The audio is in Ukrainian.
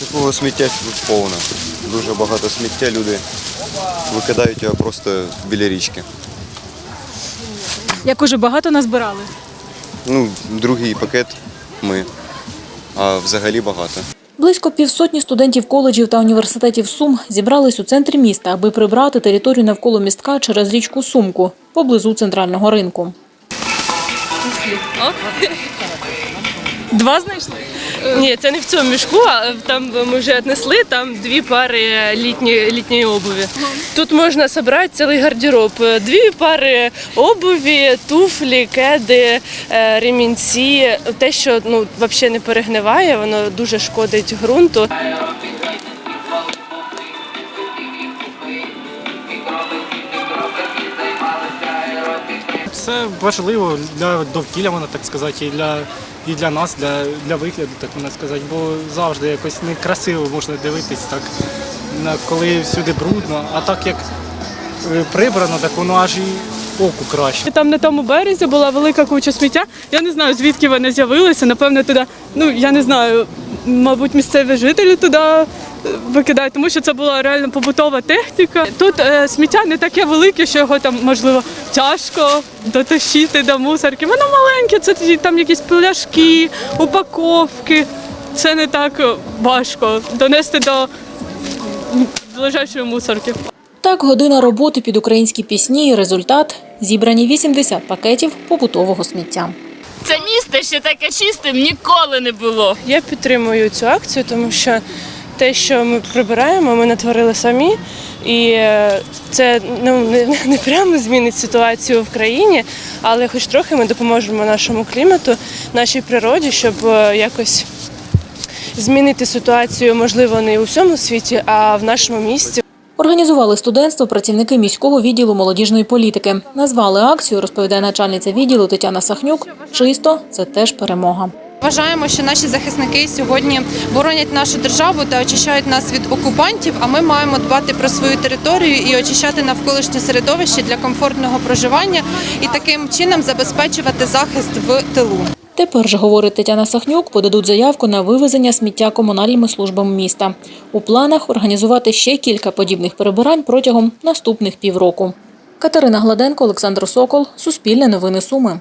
Такого сміття тут повно. Дуже багато сміття, люди викидають його просто біля річки. Як уже багато назбирали? Ну, другий пакет ми, а взагалі багато. Близько півсотні студентів коледжів та університетів Сум зібрались у центрі міста, аби прибрати територію навколо містка через річку Сумку поблизу центрального ринку. Два знайшли? Ні, це не в цьому мішку, а там ми вже віднесли, там дві пари літні, літньої обуві. Тут можна зібрати цілий гардероб. Дві пари обуві, туфлі, кеди, е, ремінці. Те, що ну, взагалі не перегниває, воно дуже шкодить ґрунту. Це важливо для довкілля, можна так сказати, і для, і для нас, для, для вигляду, так можна сказати, бо завжди якось некрасиво можна дивитись, так, коли всюди брудно, а так як е, прибрано, так воно аж і оку краще. Там на тому березі була велика куча сміття. Я не знаю, звідки вони з'явилися. Напевно, туди, ну я не знаю, мабуть, місцеві жителі туди викидають, тому що це була реально побутова техніка. Тут е, сміття не таке велике, що його там можливо тяжко дотащити до мусорки. Воно маленьке, це тоді там якісь пляшки, упаковки. Це не так е, важко донести до ближайшої мусорки. Так, година роботи під українські пісні і результат – зібрані 80 пакетів побутового сміття. Це місто ще таке чистим ніколи не було. Я підтримую цю акцію, тому що те, що ми прибираємо, ми натворили самі. І е, це ну, не, не прямо змінить ситуацію в країні, але хоч трохи ми допоможемо нашому клімату, нашій природі, щоб е, якось змінити ситуацію, можливо, не у всьому світі, а в нашому місті. Організували студентство працівники міського відділу молодіжної політики. Назвали акцію, розповідає начальниця відділу Тетяна Сахнюк. Чисто це теж перемога. Вважаємо, що наші захисники сьогодні боронять нашу державу та очищають нас від окупантів. А ми маємо дбати про свою територію і очищати навколишнє середовище для комфортного проживання і таким чином забезпечувати захист в тилу. Тепер же, говорить Тетяна Сахнюк, подадуть заявку на вивезення сміття комунальними службами міста. У планах організувати ще кілька подібних перебирань протягом наступних півроку. Катерина Гладенко, Олександр Сокол, Суспільне новини Суми.